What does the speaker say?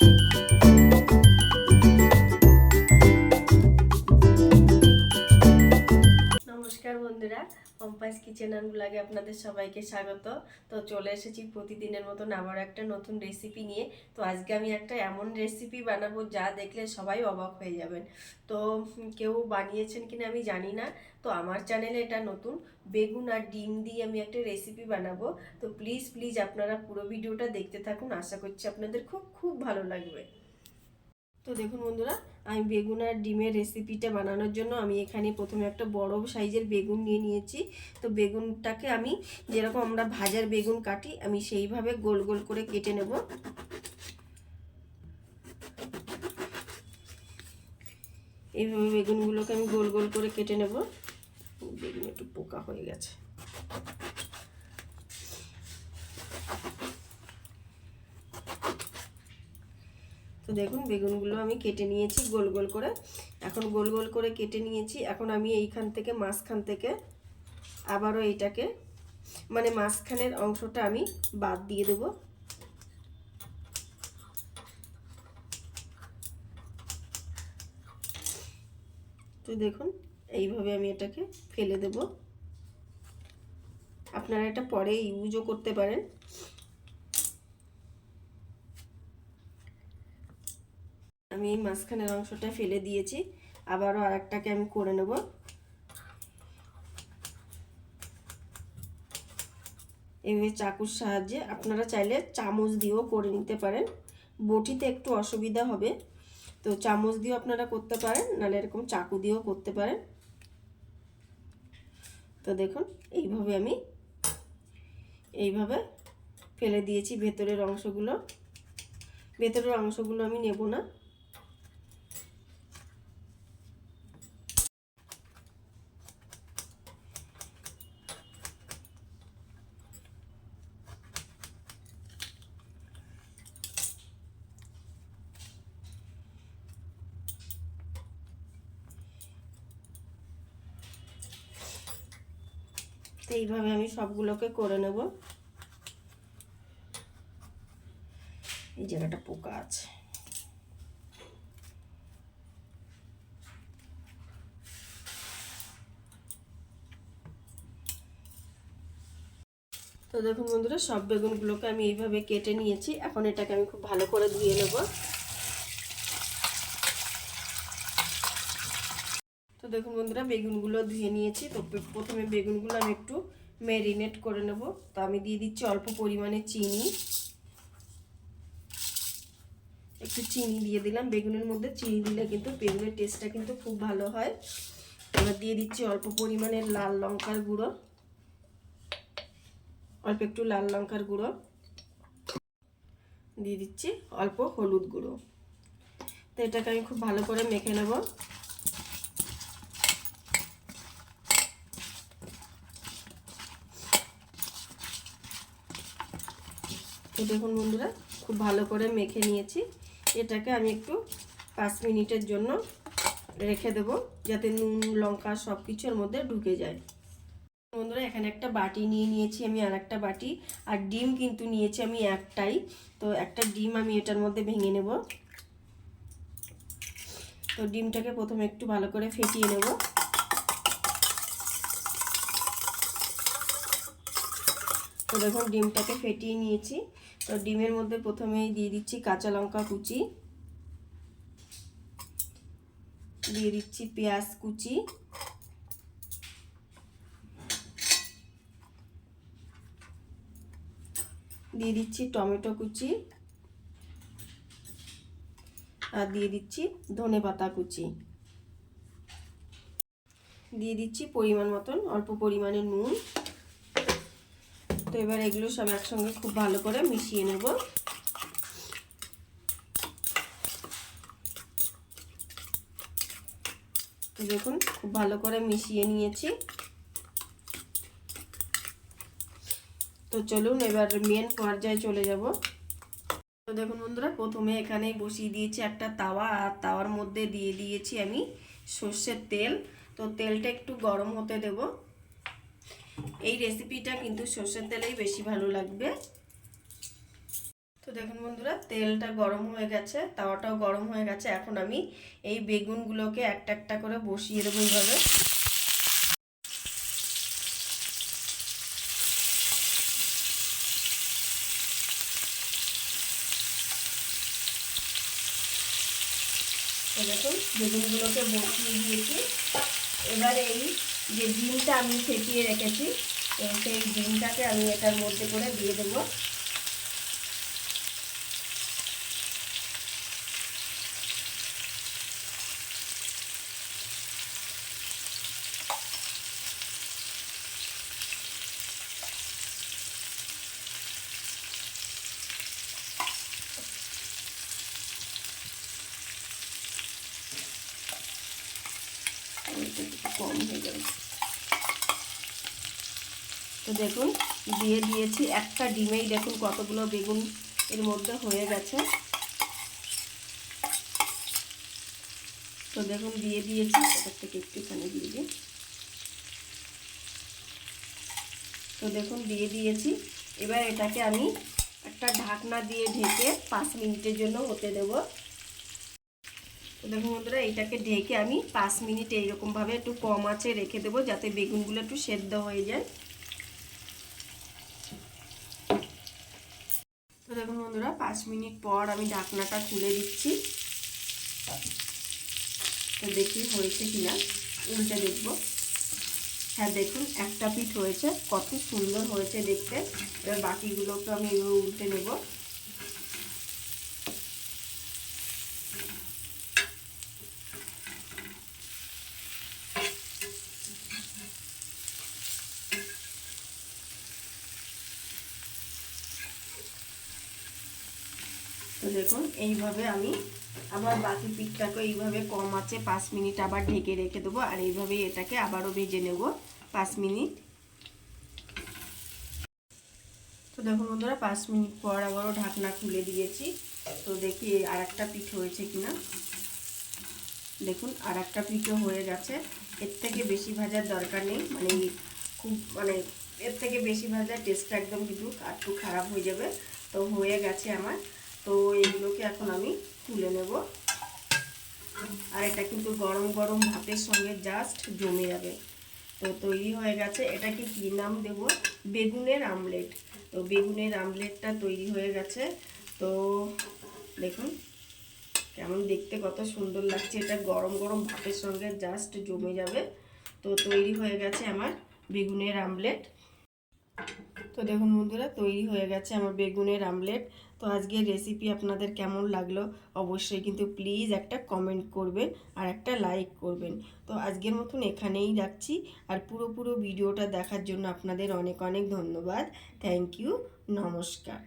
নমস্কার পম্পাস kitchen and ব্লগে আপনাদের সবাইকে স্বাগত। তো চলে এসেছি প্রতিদিনের মতন আবার একটা নতুন রেসিপি নিয়ে। তো আজকে আমি একটা এমন রেসিপি বানাবো যা দেখলে সবাই অবাক হয়ে যাবেন। তো কেউ বানিয়েছেন কিনা আমি জানি না। তো আমার চ্যানেলে এটা নতুন। বেগুন আর ডিম দিয়ে আমি একটা রেসিপি বানাবো। তো প্লিজ প্লিজ আপনারা পুরো ভিডিওটা দেখতে থাকুন। আশা করছি আপনাদের খুব খুব ভালো লাগবে। তো দেখুন বন্ধুরা, আমি বেগুন আর ডিমের রেসিপিটা বানানোর জন্য আমি এখানে প্রথমে একটা বড় সাইজের বেগুন নিয়ে নিয়েছি। তো বেগুনটাকে আমি যেরকম আমরা ভাজার বেগুন কাটি, আমি সেইভাবে গোল গোল করে কেটে নেব। এইভাবে বেগুনগুলোকে আমি গোল গোল করে কেটে নেব। বেগুন একটু পোকা হয়ে গেছে। দেখুন, বেগুনগুলো আমি কেটে নিয়েছি গোল গোল করে। এখন গোল গোল করে কেটে নিয়েছি। এখন আমি এইখান থেকে মাঝখান থেকে আবারও এইটাকে মানে মাঝখানের অংশটা আমি বাদ দিয়ে দেব। তো দেখুন, এইভাবে আমি এটাকে ফেলে দেব। আপনারা এটা পরে ইউজও করতে পারেন। আমি এই মাঝখানের অংশটা ফেলে দিয়েছি। আবারও আরেকটাকে আমি করে নেব। এইভাবে চাকুর সাহায্যে আপনারা চাইলে চামচ দিয়েও করে নিতে পারেন। বটিতে একটু অসুবিধা হবে। তো চামচ দিয়েও আপনারা করতে পারেন, নাহলে এরকম চাকু দিয়েও করতে পারেন। তো দেখুন, এইভাবে আমি এইভাবে ফেলে দিয়েছি ভেতরের অংশগুলো। ভেতরের অংশগুলো আমি নেব না। তো এইভাবে আমি সবগুলোকে করে নেব। এই জায়গাটা পোকা আছে। তো দেখুন বন্ধুরা, সব বেগুনগুলোকে আমি এইভাবে কেটে নিয়েছি। এখন এটাকে আমি খুব ভালো করে ধুয়ে নেব। তো দেখুন বন্ধুরা, বেগুনগুলো ধুয়ে নিয়েছি। তো প্রথমে বেগুনগুলো আমি একটু ম্যারিনেট করে নেব। তো আমি দিয়ে দিচ্ছি অল্প পরিমাণে চিনি। একটু চিনি দিয়ে দিলাম। বেগুনের মধ্যে চিনি দিলে কিন্তু বেগুনের টেস্টটা কিন্তু খুব ভালো হয়। এবার দিয়ে দিচ্ছি অল্প পরিমাণে লাল লঙ্কার গুঁড়ো। অল্প একটু লাল লঙ্কার গুঁড়ো। দিয়ে দিচ্ছি অল্প হলুদ গুঁড়ো। তো এটাকে আমি খুব ভালো করে মেখে নেব। তো দেখুন বন্ধুরা, খুব ভালো করে মেখে নিয়েছি। এটাকে আমি একটু পাঁচ মিনিটের জন্য রেখে দেব, যাতে নুন, লঙ্কা সব কিছুর মধ্যে ঢুকে যায়। বন্ধুরা, এখানে একটা বাটি নিয়ে নিয়েছি আমি আর একটা বাটি। আর ডিম কিন্তু নিয়েছি আমি একটাই। তো একটা ডিম আমি এটার মধ্যে ভেঙে নেব। তো ডিমটাকে প্রথমে একটু ভালো করে ফেটিয়ে নেব। তো দেখুন, ডিমটাকে ফেটিয়ে নিয়েছি। তো ডিমের মধ্যে প্রথমেই দিয়ে দিচ্ছি কাঁচা লঙ্কা কুচি। দিয়ে দিচ্ছি পেঁয়াজ কুচি। দিয়ে দিচ্ছি টমেটো কুচি। আর দিয়ে দিচ্ছি ধনে পাতা কুচি। দিয়ে দিচ্ছি পরিমাণ মতন, অল্প পরিমাণে নুন। তো এবার এগুলো সব একসঙ্গে খুব ভালো করে মিশিয়ে নেব। তো দেখুন, খুব ভালো করে মিশিয়ে নিয়েছি। তো চলুন এবার মেন পর্যায়ে চলে যাব। তো দেখুন বন্ধুরা, প্রথমে এখানে বসিয়ে দিয়েছি একটা তাওয়া, আর তাওয়ার মধ্যে দিয়ে দিয়েছি আমি সর্ষের তেল। তো তেলটা একটু গরম হতে দেব। এই রেসিপিটা কিন্তু সর্ষের তেলেই বেশি ভালো লাগবে। তো দেখুন বন্ধুরা, তেলটা গরম হয়ে গেছে, তাওয়াটাও গরম হয়ে গেছে। এখন আমি এই বেগুনগুলোকে একটা একটা করে বসিয়ে দেবো এইভাবে। দেখুন, বেগুনগুলোকে বসিয়ে দিয়েছি। এবার এই যে ডিমটা আমি ফেটিয়ে রেখেছি তো সেই ডিমটাকে আমি এটার মধ্যে করে দিয়ে দেবো এটা একটু কম হয়ে যাবে। তো দেখুন, দিয়ে দিয়েছি একটা ডিমেই দেখুন কতগুলো বেগুন এর মধ্যে হয়ে গেছে। তো দেখুন, দিয়ে দিয়েছি, এটার থেকে একটুখানি দিয়ে দিই। তো দেখুন, দিয়ে দিয়েছি। এবার এটাকে আমি একটা ঢাকনা দিয়ে ঢেকে পাঁচ মিনিটের জন্য হতে দেবো। তো দেখুন বন্ধুরা এইটাকে ঢেকে আমি পাঁচ মিনিট এইরকমভাবে একটু কম আছে রেখে দেবো যাতে বেগুনগুলো একটু সেদ্ধ হয়ে যায়। তো দেখুন বন্ধুরা, পাঁচ মিনিট পর আমি ঢাকনাটা খুলে দিচ্ছি। তো দেখি হয়েছে কিনা, উল্টে দেখব। হ্যাঁ দেখুন, একটা পিঠ হয়েছে, কত সুন্দর হয়েছে দেখতে। এবার বাকিগুলোকে আমি উল্টে নেব। দেখুন, এইভাবে আমি আবার বাকি পিঠটাকে এইভাবে কম আছে, পাঁচ মিনিট আবার ঢেকে রেখে দেবো, আর এইভাবেই এটাকে আবারও ভেজে নেব পাঁচ মিনিট। তো দেখুন বন্ধুরা, পাঁচ মিনিট পর আবারও ঢাকনা খুলে দিয়েছি। তো দেখি আর একটা পিঠ হয়েছে কিনা। দেখুন, আর একটা পিঠও হয়ে গেছে। এর থেকে বেশি ভাজার দরকার নেই মানে খুব মানে এর থেকে বেশি ভাজার টেস্টটা একদম কিন্তু একটু খারাপ হয়ে যাবে। তো হয়ে গেছে আমার তো এগুলোকে এখন আমি তুলে নেব। আর এটা কিন্তু গরম গরম ভাতের সঙ্গে জাস্ট জমে যাবে। তো তৈরি হয়ে গেছে। এটাকে কী নাম দেব? বেগুনের আমলেট। তো বেগুনের আমলেটটা তৈরি হয়ে গেছে। তো দেখুন, কেমন দেখতে কত সুন্দর লাগছে। এটা গরম গরম ভাতের সঙ্গে জাস্ট জমে যাবে। তো তৈরি হয়ে গেছে আমার বেগুনের আমলেট। তো দেখুন বন্ধুরা, তৈরি হয়ে গেছে আমার বেগুনের আমলেট। তো আজকের রেসিপি আপনাদের কেমন লাগল অবশ্যই কিন্তু প্লিজ একটা কমেন্ট করবেন আর একটা লাইক করবেন। তো আজকের মতন এখানেই রাখছি আর পুরো পুরো ভিডিওটা দেখার জন্য আপনাদের অনেক অনেক ধন্যবাদ। থ্যাংক ইউ নমস্কার।